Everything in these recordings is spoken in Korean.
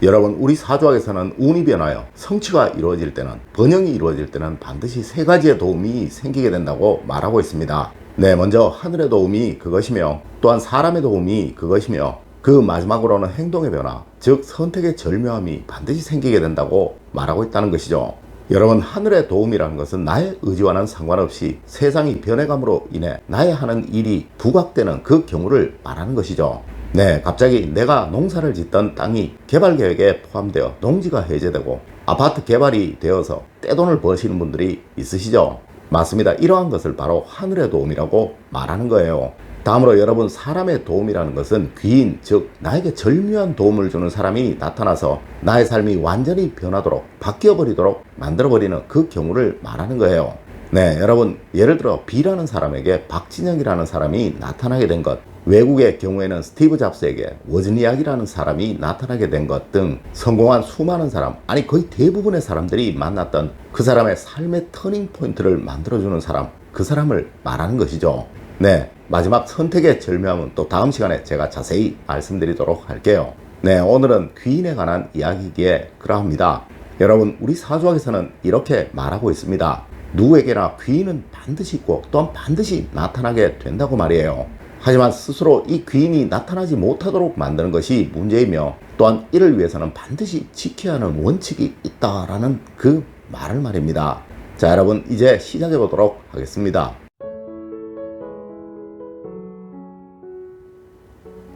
여러분 우리 사주학에서는 운이 변하여 성취가 이루어질 때는 번영이 이루어질 때는 반드시 세 가지의 도움이 생기게 된다고 말하고 있습니다. 네, 먼저 하늘의 도움이 그것이며 또한 사람의 도움이 그것이며 그 마지막으로는 행동의 변화, 즉 선택의 절묘함이 반드시 생기게 된다고 말하고 있다는 것이죠. 여러분 하늘의 도움이라는 것은 나의 의지와는 상관없이 세상이 변해감으로 인해 나의 하는 일이 부각되는 그 경우를 말하는 것이죠. 네, 갑자기 내가 농사를 짓던 땅이 개발 계획에 포함되어 농지가 해제되고 아파트 개발이 되어서 떼돈을 버시는 분들이 있으시죠? 맞습니다. 이러한 것을 바로 하늘의 도움이라고 말하는 거예요. 다음으로 여러분 사람의 도움이라는 것은 귀인 즉 나에게 절묘한 도움을 주는 사람이 나타나서 나의 삶이 완전히 변하도록 바뀌어 버리도록 만들어 버리는 그 경우를 말하는 거예요. 네, 여러분 예를 들어 B라는 사람에게 박진영이라는 사람이 나타나게 된 것, 외국의 경우에는 스티브 잡스에게 워즈니악이라는 사람이 나타나게 된 것 등 성공한 수많은 사람, 아니 거의 대부분의 사람들이 만났던 그 사람의 삶의 터닝 포인트를 만들어주는 사람, 그 사람을 말하는 것이죠. 네, 마지막 선택의 절묘함은 또 다음 시간에 제가 자세히 말씀드리도록 할게요. 네, 오늘은 귀인에 관한 이야기기에 그러합니다. 여러분, 우리 사주학에서는 이렇게 말하고 있습니다. 누구에게나 귀인은 반드시 있고 또한 반드시 나타나게 된다고 말이에요. 하지만 스스로 이 귀인이 나타나지 못하도록 만드는 것이 문제이며 또한 이를 위해서는 반드시 지켜야 하는 원칙이 있다라는 그 말을 말입니다. 자, 여러분 이제 시작해 보도록 하겠습니다.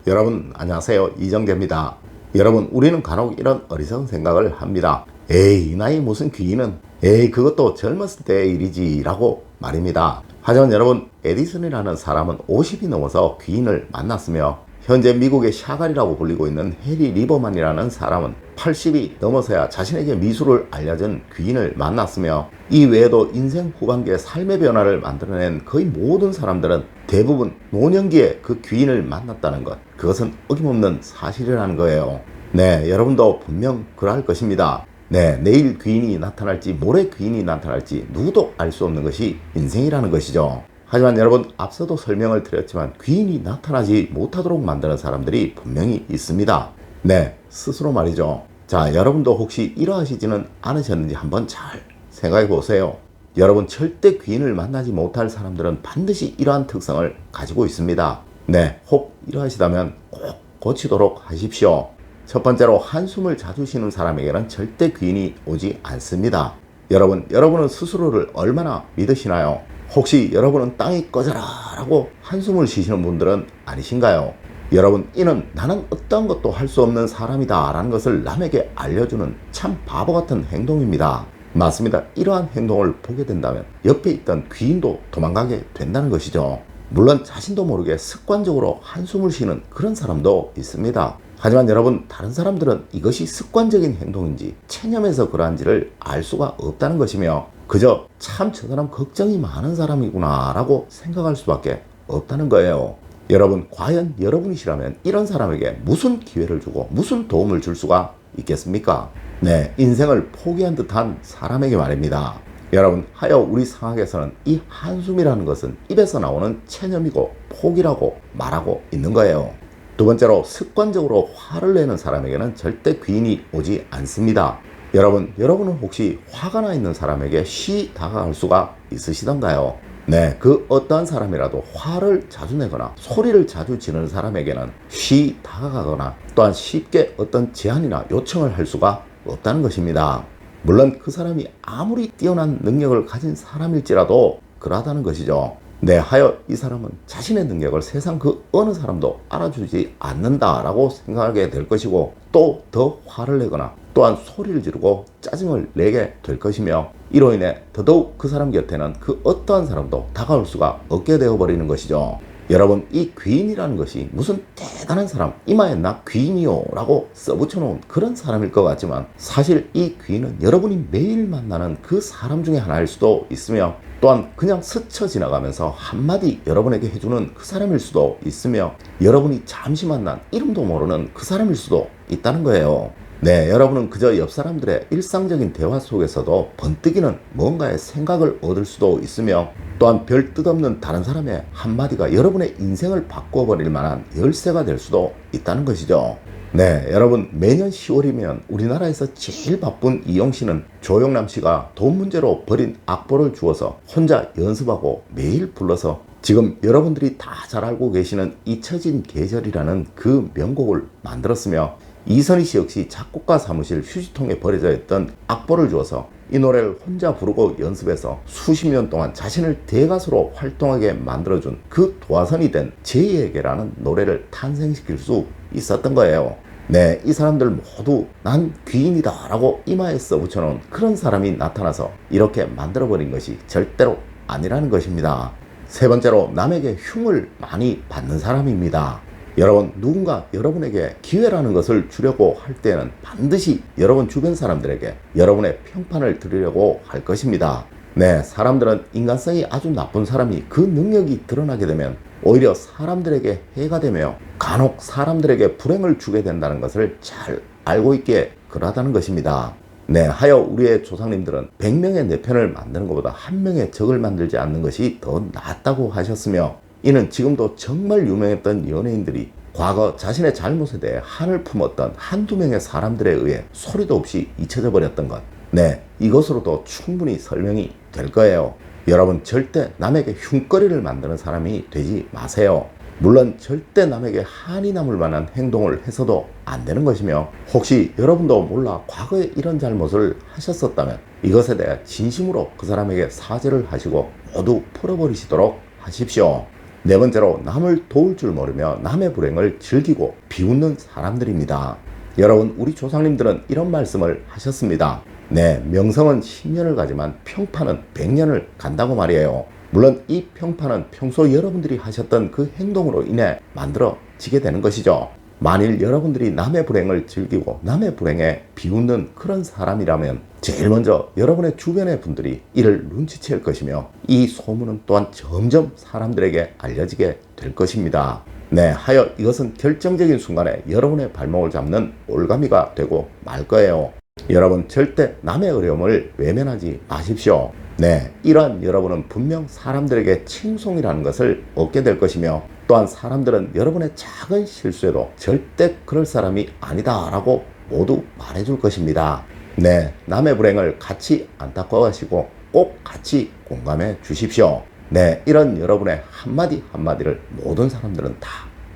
여러분 안녕하세요 이정재입니다. 여러분 우리는 간혹 이런 어리석은 생각을 합니다. 에이 이 나이 무슨 귀인은 에이 그것도 젊었을 때의 일이지 라고 말입니다. 하지만 여러분 에디슨이라는 사람은 50이 넘어서 귀인을 만났으며 현재 미국의 샤갈이라고 불리고 있는 해리 리버만이라는 사람은 80이 넘어서야 자신에게 미술을 알려준 귀인을 만났으며 이 외에도 인생 후반기에 삶의 변화를 만들어낸 거의 모든 사람들은 대부분 노년기에 그 귀인을 만났다는 것 그것은 어김없는 사실이라는 거예요. 네, 여러분도 분명 그러할 것입니다. 네, 내일 귀인이 나타날지 모레 귀인이 나타날지 누구도 알 수 없는 것이 인생이라는 것이죠. 하지만 여러분 앞서도 설명을 드렸지만 귀인이 나타나지 못하도록 만드는 사람들이 분명히 있습니다. 네, 스스로 말이죠. 자, 여러분도 혹시 이러하시지는 않으셨는지 한번 잘 생각해 보세요. 여러분 절대 귀인을 만나지 못할 사람들은 반드시 이러한 특성을 가지고 있습니다. 네, 혹 이러하시다면 꼭 고치도록 하십시오. 첫 번째로 한숨을 자주 쉬는 사람에게는 절대 귀인이 오지 않습니다. 여러분, 여러분은 스스로를 얼마나 믿으시나요? 혹시 여러분은 땅이 꺼져라 라고 한숨을 쉬시는 분들은 아니신가요? 여러분, 이는 나는 어떤 것도 할 수 없는 사람이다 라는 것을 남에게 알려주는 참 바보 같은 행동입니다. 맞습니다. 이러한 행동을 보게 된다면 옆에 있던 귀인도 도망가게 된다는 것이죠. 물론 자신도 모르게 습관적으로 한숨을 쉬는 그런 사람도 있습니다. 하지만 여러분 다른 사람들은 이것이 습관적인 행동인지 체념해서 그러한지를 알 수가 없다는 것이며 그저 참 저 사람 걱정이 많은 사람이구나 라고 생각할 수밖에 없다는 거예요. 여러분 과연 여러분이시라면 이런 사람에게 무슨 기회를 주고 무슨 도움을 줄 수가 있겠습니까? 네, 인생을 포기한 듯한 사람에게 말입니다. 여러분, 하여 우리 상학에서는 이 한숨이라는 것은 입에서 나오는 체념이고 포기라고 말하고 있는 거예요. 두 번째로 습관적으로 화를 내는 사람에게는 절대 귀인이 오지 않습니다. 여러분, 여러분은 혹시 화가 나 있는 사람에게 쉬 다가갈 수가 있으시던가요? 네, 그 어떠한 사람이라도 화를 자주 내거나 소리를 자주 지르는 사람에게는 쉬 다가가거나 또한 쉽게 어떤 제안이나 요청을 할 수가 없다는 것입니다. 물론 그 사람이 아무리 뛰어난 능력을 가진 사람일지라도 그러하다는 것이죠. 네, 하여 이 사람은 자신의 능력을 세상 그 어느 사람도 알아주지 않는다라고 생각하게 될 것이고 또 더 화를 내거나 또한 소리를 지르고 짜증을 내게 될 것이며 이로 인해 더더욱 그 사람 곁에는 그 어떠한 사람도 다가올 수가 없게 되어버리는 것이죠. 여러분 이 귀인이라는 것이 무슨 대단한 사람 이마에 나 귀인이요 라고 써붙여 놓은 그런 사람일 것 같지만 사실 이 귀인은 여러분이 매일 만나는 그 사람 중에 하나일 수도 있으며 또한 그냥 스쳐 지나가면서 한마디 여러분에게 해주는 그 사람일 수도 있으며 여러분이 잠시 만난 이름도 모르는 그 사람일 수도 있다는 거예요. 네, 여러분은 그저 옆 사람들의 일상적인 대화 속에서도 번뜩이는 뭔가의 생각을 얻을 수도 있으며 또한 별 뜻없는 다른 사람의 한마디가 여러분의 인생을 바꿔버릴 만한 열쇠가 될 수도 있다는 것이죠. 네, 여러분 매년 10월이면 우리나라에서 제일 바쁜 이영 씨는 조영남 씨가 돈 문제로 벌인 악보를 주어서 혼자 연습하고 매일 불러서 지금 여러분들이 다 잘 알고 계시는 잊혀진 계절이라는 그 명곡을 만들었으며 이선희 씨 역시 작곡가 사무실 휴지통에 버려져 있던 악보를 주어서 이 노래를 혼자 부르고 연습해서 수십 년 동안 자신을 대가수로 활동하게 만들어준 그 도화선이 된 제이에게라는 노래를 탄생시킬 수 있었던 거예요. 네, 이 사람들 모두 난 귀인이다 라고 이마에 써붙여놓은 그런 사람이 나타나서 이렇게 만들어버린 것이 절대로 아니라는 것입니다. 세 번째로 남에게 흉을 많이 받는 사람입니다. 여러분 누군가 여러분에게 기회라는 것을 주려고 할 때는 반드시 여러분 주변 사람들에게 여러분의 평판을 드리려고 할 것입니다. 네, 사람들은 인간성이 아주 나쁜 사람이 그 능력이 드러나게 되면 오히려 사람들에게 해가 되며 간혹 사람들에게 불행을 주게 된다는 것을 잘 알고 있기에 그러하다는 것입니다. 네, 하여 우리의 조상님들은 100명의 내 편을 만드는 것보다 한 명의 적을 만들지 않는 것이 더 낫다고 하셨으며 이는 지금도 정말 유명했던 연예인들이 과거 자신의 잘못에 대해 한을 품었던 한두 명의 사람들에 의해 소리도 없이 잊혀져 버렸던 것. 네, 이것으로도 충분히 설명이 될 거예요. 여러분 절대 남에게 흉거리를 만드는 사람이 되지 마세요. 물론 절대 남에게 한이 남을 만한 행동을 해서도 안 되는 것이며 혹시 여러분도 몰라 과거에 이런 잘못을 하셨었다면 이것에 대해 진심으로 그 사람에게 사죄를 하시고 모두 풀어버리시도록 하십시오. 네 번째로 남을 도울 줄 모르며 남의 불행을 즐기고 비웃는 사람들입니다. 여러분 우리 조상님들은 이런 말씀을 하셨습니다. 네, 명성은 10년을 가지만 평판은 100년을 간다고 말이에요. 물론 이 평판은 평소 여러분들이 하셨던 그 행동으로 인해 만들어지게 되는 것이죠. 만일 여러분들이 남의 불행을 즐기고 남의 불행에 비웃는 그런 사람이라면 제일 먼저 여러분의 주변의 분들이 이를 눈치챌 것이며 이 소문은 또한 점점 사람들에게 알려지게 될 것입니다. 네, 하여 이것은 결정적인 순간에 여러분의 발목을 잡는 올가미가 되고 말 거예요. 여러분 절대 남의 어려움을 외면하지 마십시오. 네, 이러한 여러분은 분명 사람들에게 칭송이라는 것을 얻게 될 것이며 또한 사람들은 여러분의 작은 실수에도 절대 그럴 사람이 아니다라고 모두 말해줄 것입니다. 네, 남의 불행을 같이 안타까워하시고 꼭 같이 공감해 주십시오. 네, 이런 여러분의 한마디 한마디를 모든 사람들은 다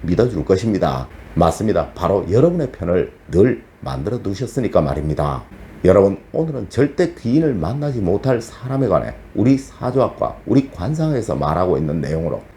믿어줄 것입니다. 맞습니다. 바로 여러분의 편을 늘 만들어 두셨으니까 말입니다. 여러분, 오늘은 절대 귀인을 만나지 못할 사람에 관해 우리 사조학과 우리 관상에서 말하고 있는 내용으로